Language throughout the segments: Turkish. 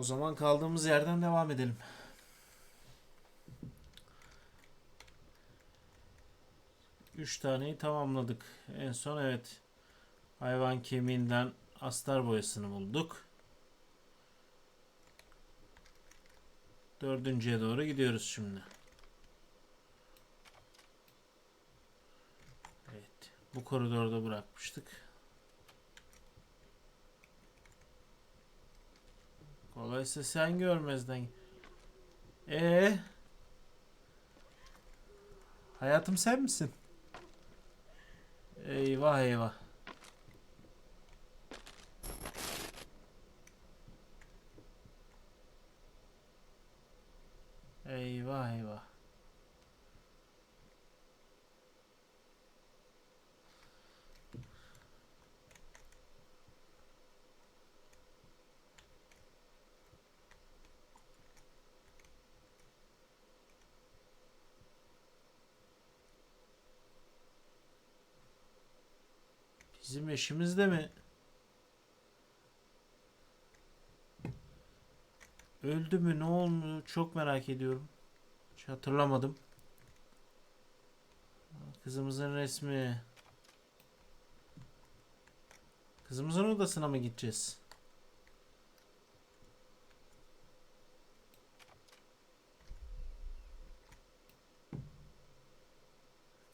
O zaman kaldığımız yerden devam edelim. Üç taneyi tamamladık. En son evet hayvan kemiğinden astar boyasını bulduk. Dördüncüye doğru gidiyoruz şimdi. Evet. Bu koridorda bırakmıştık. Kolaysa sen görmezden. Ee? Hayatım sen misin? Eyvah. Eyvah eyvah. Bizim eşimiz de mi? Öldü mü ne oldu çok merak ediyorum. Hiç hatırlamadım. Kızımızın resmi. Kızımızın odasına mı gideceğiz?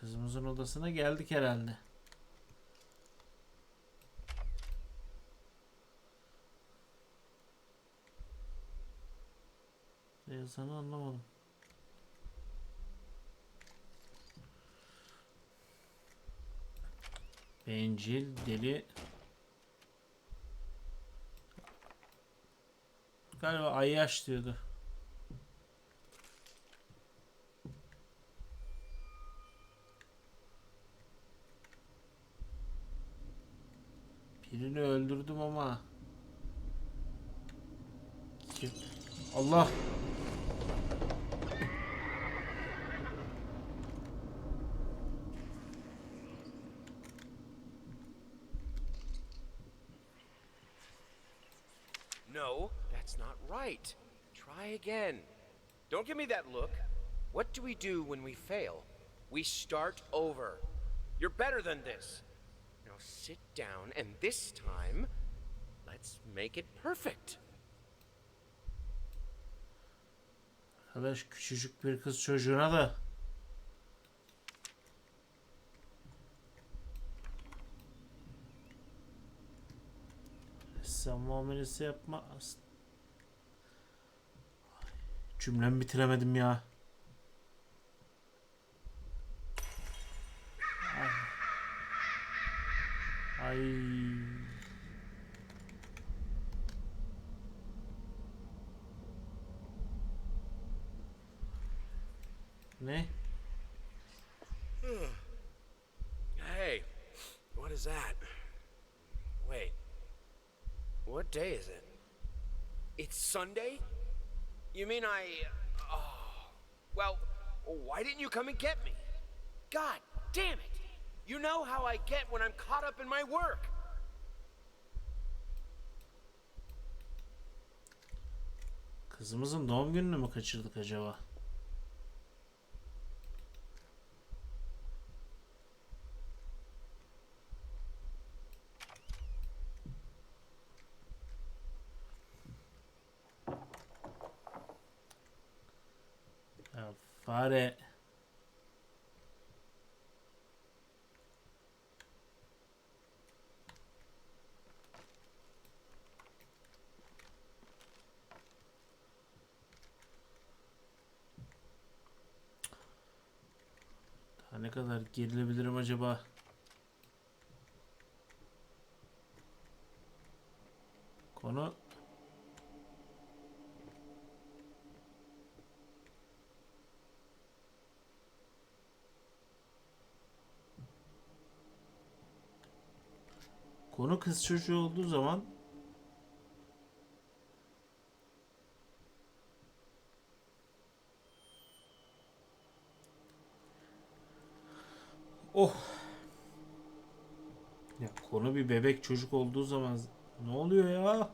Kızımızın odasına geldik herhalde. Yazanı anlamadım. Bencil, deli. Galiba Ayyaş diyordu. Birini öldürdüm ama. Allah. Again. Don't give me that look. What do we do when we fail? We start over. You're better than this. Now sit down, and this time, let's make it perfect. Arkadaş küçücük bir kız çocuğuna da Sen muamelesi. Cümlemi bitiremedim ya. Ay. Ne? Hey, what is that? Wait, what day is it? It's Sunday? You mean I. Oh. Well, why didn't you come and get me? God damn it! You know how I get when I'm caught up in my work. Kızımızın doğum gününü mü kaçırdık acaba? Kadar gerilebilirim acaba? Konu Konu kız çocuğu olduğu zaman bir bebek çocuk olduğu zaman ne oluyor ya?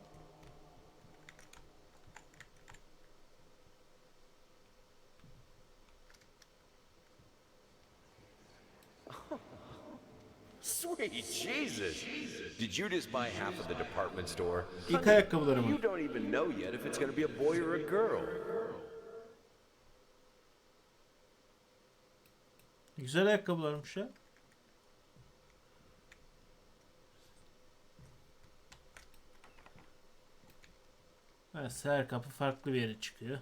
Sweet Jesus. Did you just buy half of the department store? İlk ayakkabılarımı. You don't even know yet if it's going to be a boy or a girl. Güzel ayakkabılarmış ya. Evet, her kapı farklı bir yere çıkıyor.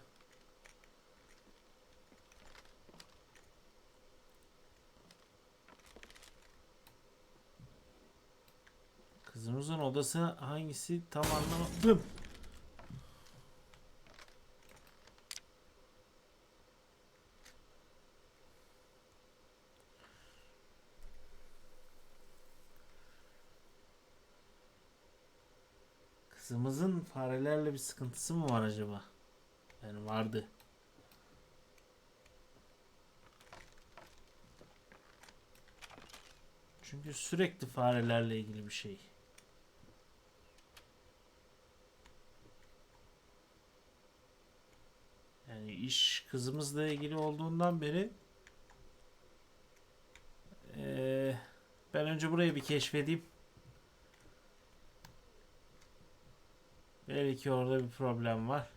Kızımızın odası hangisi tam anlamadım. Kızımızın farelerle bir sıkıntısı mı var acaba? Yani vardı. Çünkü sürekli farelerle ilgili bir şey. Yani iş kızımızla ilgili olduğundan beri eee, ben önce burayı bir keşfedeyim. Belki orada bir problem var.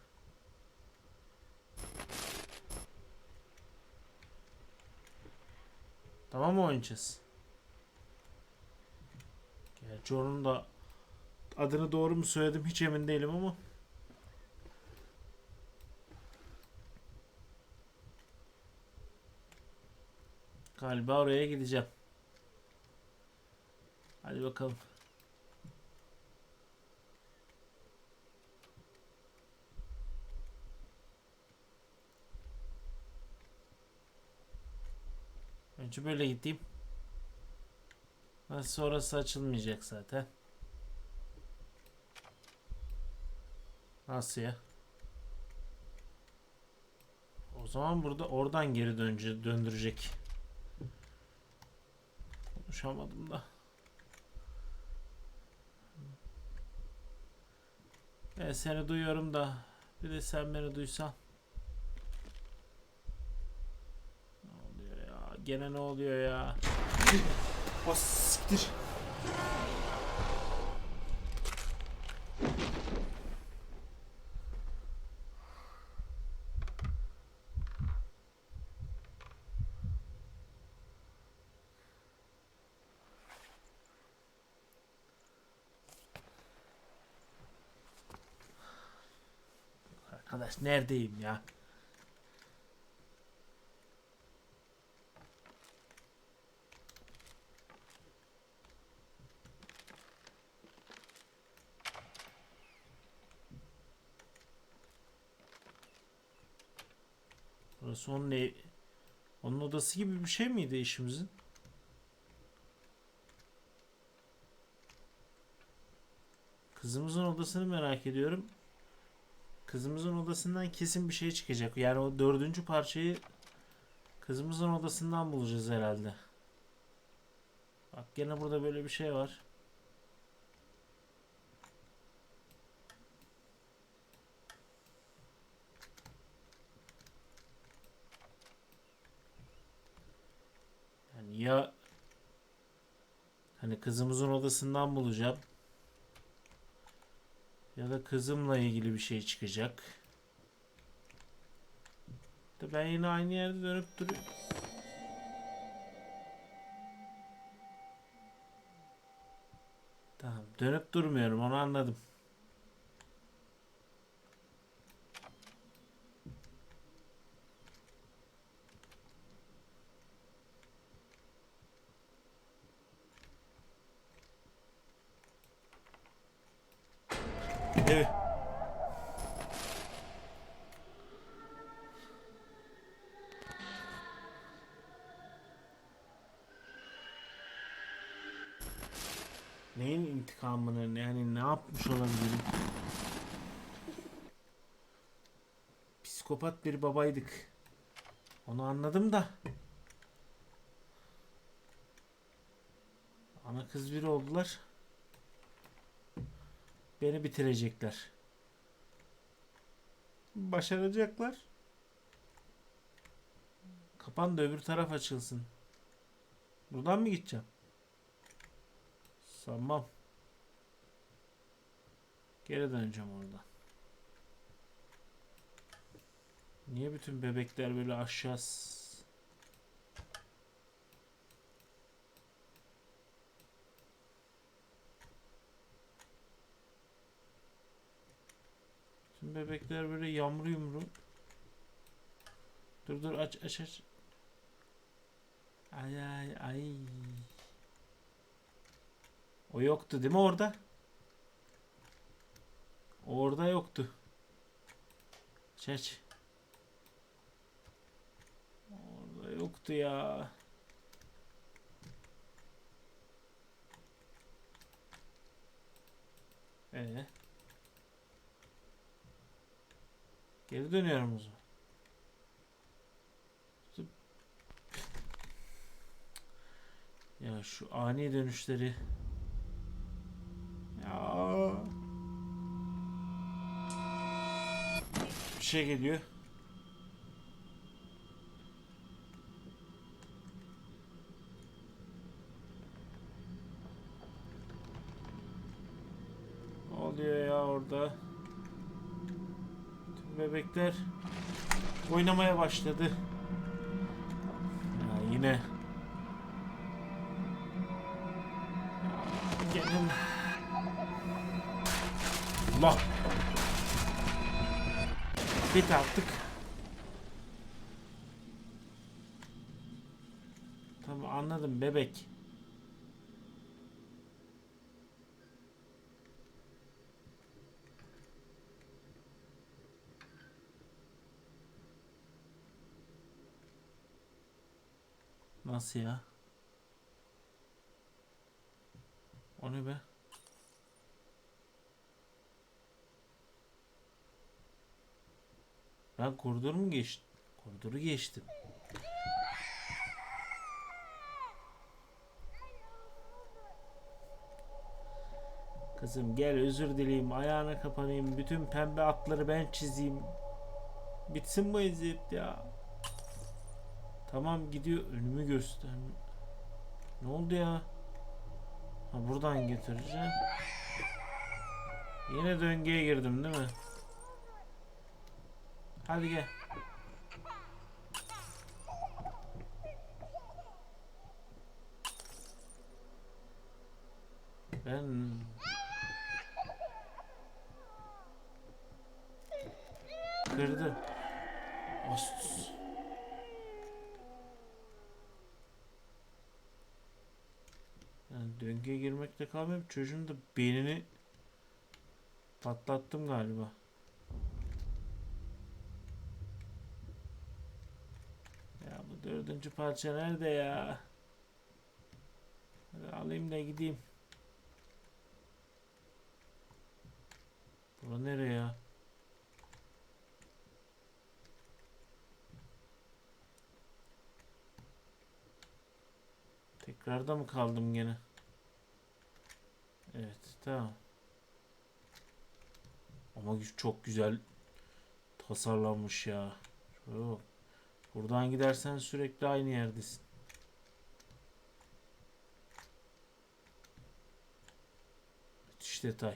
Tamam mı oynayacağız? Gerçi onun da adını doğru mu söyledim hiç emin değilim ama. Galiba oraya gideceğim. Hadi bakalım. Önce böyle gideyim. Nasıl orası açılmayacak zaten. Nasıl ya? O zaman burada oradan geri dönce döndürecek. Konuşamadım da. Ben seni duyuyorum da bir de sen beni duysan. Ne oluyor ya? Gene ne oluyor ya? Bas siktir. Arkadaş neredeyim ya? Burası onun ev... Onun odası gibi bir şey miydi işimizin? Kızımızın odasını merak ediyorum. Kızımızın odasından kesin bir şey çıkacak. Yani o dördüncü parçayı kızımızın odasından bulacağız herhalde. Bak gene burada böyle bir şey var. Ya hani kızımızın odasından bulacağım ya da kızımla ilgili bir şey çıkacak. De ben yine aynı yerde dönüp duruyorum. Tamam, dönüp durmuyorum onu anladım. Evet. Neyin intikamını yani ne yapmış olabilirim? Psikopat bir babaydık. Onu anladım da. Ana kız biri oldular. Beni bitirecekler. Başaracaklar. Kapan da öbür taraf açılsın. Buradan mı gideceğim? Tamam. Geri döneceğim oradan. Niye bütün bebekler böyle aşağı Bütün bebekler böyle yamru yumru. Dur dur aç aç aç. Ay ay ay. O yoktu değil mi orada? Orada yoktu. Aç aç. Orada yoktu ya. Ee. Geri dönüyorum o zaman. Ya şu ani dönüşleri. Ya. Bir şey geliyor. Orada? Tüm bebekler oynamaya başladı. Ya yine. Gelin. Allah. Bit attık. Tamam anladım bebek. Nasıl ya? O ne be? Ben koridor mu geçtim? Koridoru geçtim. Kızım gel özür dileyim, ayağına kapanayım, bütün pembe atları ben çizeyim. Bitsin bu eziyet ya. Tamam gidiyor önümü göster. Ne oldu ya? Ha buradan getireceğim. Yine döngüye girdim değil mi? Hadi gel. Ben kırdı. Döngüye girmekte kalmıyorum. Çocuğun da beynini patlattım galiba. Ya bu dördüncü parça nerede ya? Hadi alayım da gideyim. Bura nereye ya? Tekrarda mı kaldım gene? Evet, tamam. Ama çok güzel tasarlanmış ya. Bak. Buradan gidersen sürekli aynı yerdesin. Müthiş detay.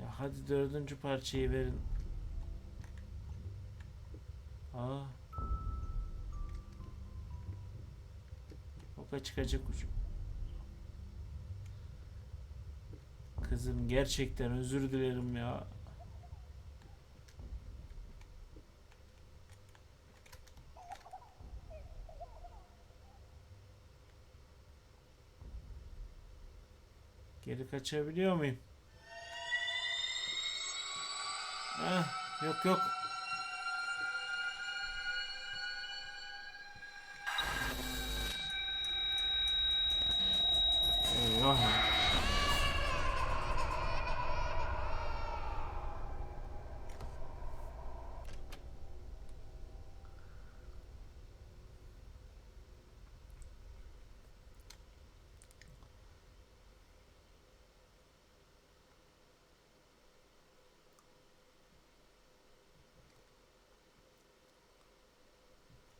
Ya hadi dördüncü parçayı verin. Aa. Oka çıkacak ucum. Kızım gerçekten özür dilerim ya. Geri kaçabiliyor muyum? Ah, yok yok.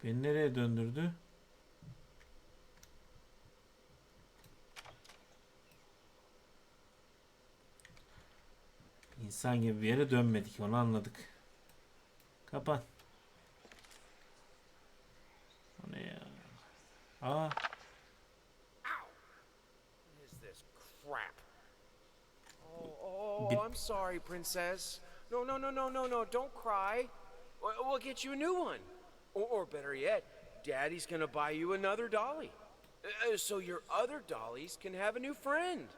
Beni nereye döndürdü? İnsan gibi bir yere dönmedik onu anladık. Kapan. O ne ya? Aa? Oh, oh, I'm sorry, princess. No, no, no, no, no, no. Don't cry. We- We'll get you a new one. Or, better yet, Daddy's gonna buy you another dolly. Uh, so your other dollies can have a new friend.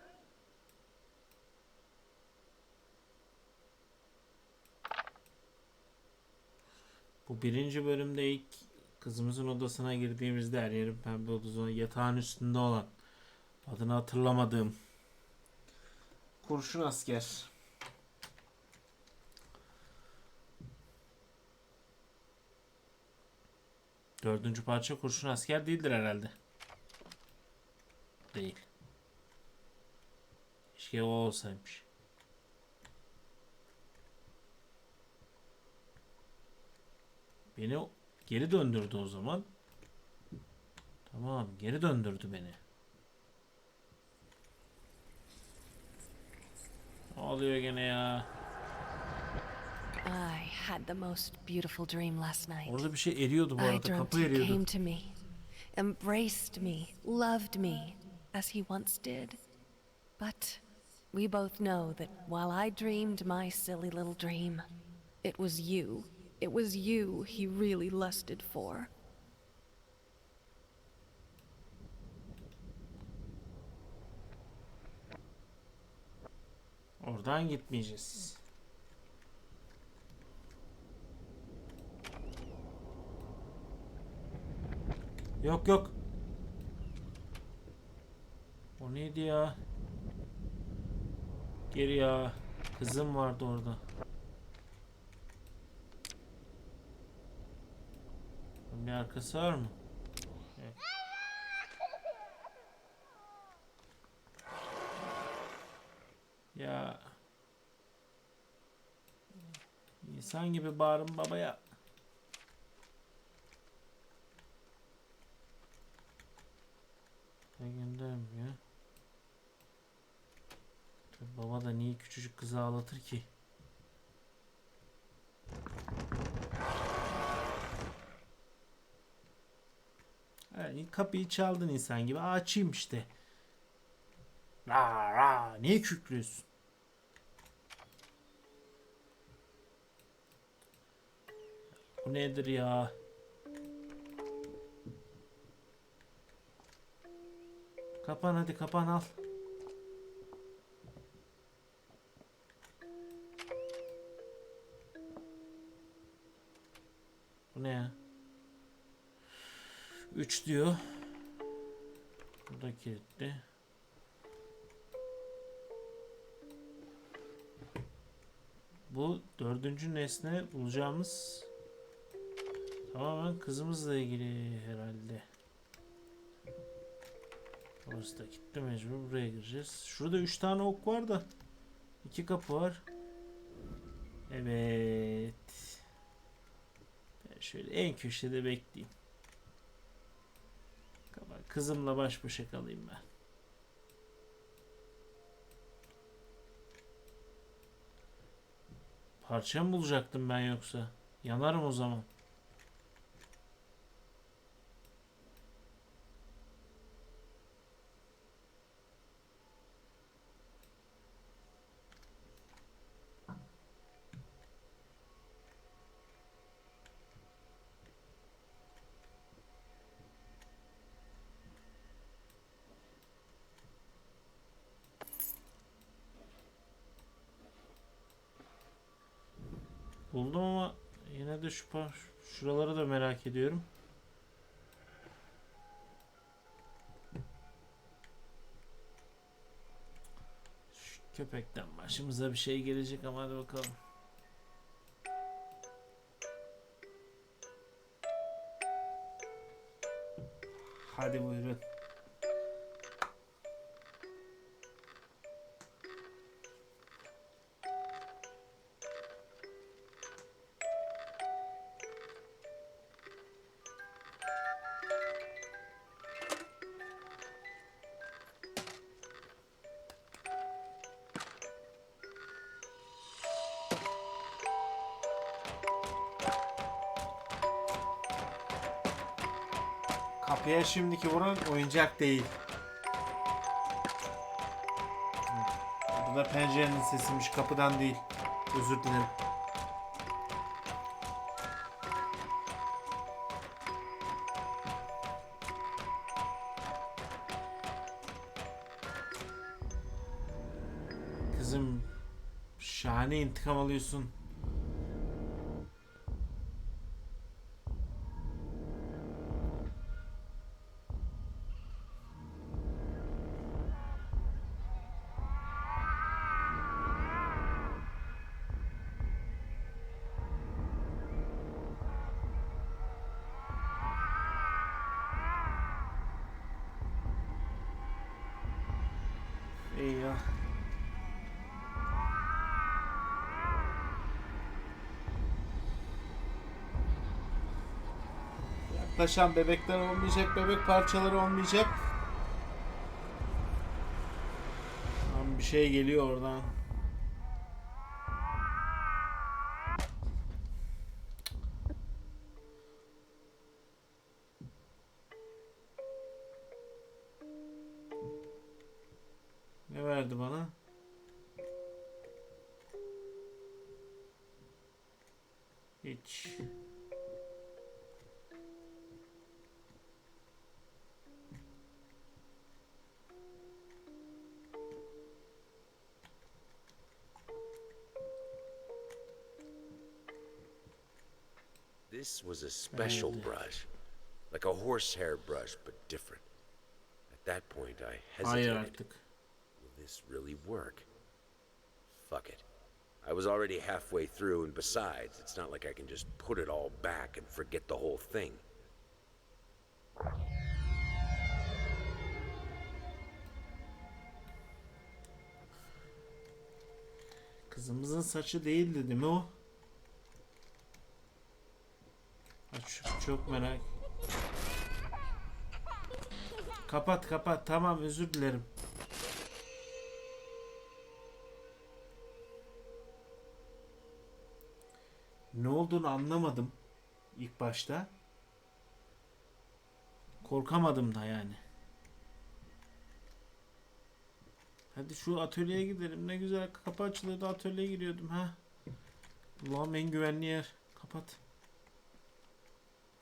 Bu birinci bölümde ilk kızımızın odasına girdiğimizde her yerin pembe odasına yatağın üstünde olan adını hatırlamadığım kurşun asker. Dördüncü parça kurşun asker değildir herhalde. Değil. Keşke o olsaymış. Beni geri döndürdü o zaman. Tamam, geri döndürdü beni. Ne oluyor gene ya? I had the most beautiful dream last night. Orada bir şey eriyordu bu arada. Kapı eriyordu. came to me, embraced me, loved me, as he once did. But we both know that while I dreamed my silly little dream, it was you. It was you he really lusted for. Oradan gitmeyeceğiz. Yok yok. O neydi ya? Geri ya. Kızım vardı orada. Bir arkası var mı? Ya. İnsan gibi bağırın babaya. Ne göndermiyor. Tabii baba da niye küçücük kızı ağlatır ki? Yani kapıyı çaldın insan gibi. Açayım işte. Ra ra niye kükrüyorsun? Bu nedir ya? Kapan hadi kapan al. Bu ne ya? 3 diyor. Bu da kilitli. Bu dördüncü nesne bulacağımız tamamen kızımızla ilgili herhalde. Orası da kilitli mecbur buraya gireceğiz. Şurada üç tane ok var da iki kapı var. Evet. Ben şöyle en köşede bekleyeyim. Kızımla baş başa kalayım ben. Parça mı bulacaktım ben yoksa? Yanarım o zaman. Buldum ama yine de şu şuraları da merak ediyorum. Şu köpekten başımıza bir şey gelecek ama hadi bakalım. Hadi buyurun. Kapıya şimdiki vuran oyuncak değil. Bu da pencerenin sesiymiş kapıdan değil. Özür dilerim. Kızım şahane intikam alıyorsun. Eyvah. Yaklaşan bebekler olmayacak, bebek parçaları olmayacak. Lan bir şey geliyor oradan. Hiç. This was a special brush. Like a horsehair brush, but different. At that point, I Hayır hesitated. artık. Will this really work? Fuck it. I was already halfway through, and besides, it's not like I can just put it all back and forget the whole thing. Kızımızın saçı değildi değil mi o? Aç, çok merak. Kapat kapat tamam özür dilerim. Ne olduğunu anlamadım ilk başta. Korkamadım da yani. Hadi şu atölyeye gidelim. Ne güzel kapı açılıyordu atölyeye giriyordum ha. Ulan en güvenli yer. Kapat.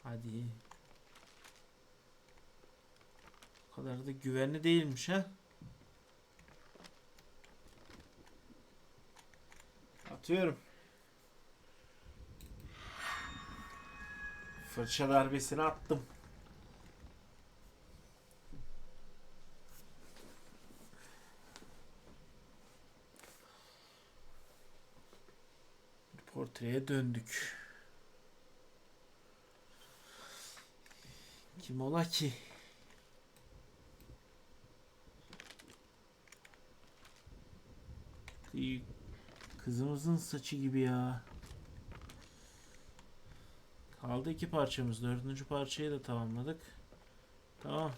Hadi. O kadar da güvenli değilmiş ha. Atıyorum. Fırça darbesini attım. Portreye döndük. Kim ola ki? Kızımızın saçı gibi ya. Kaldı iki parçamız. Dördüncü parçayı da tamamladık. Tamam.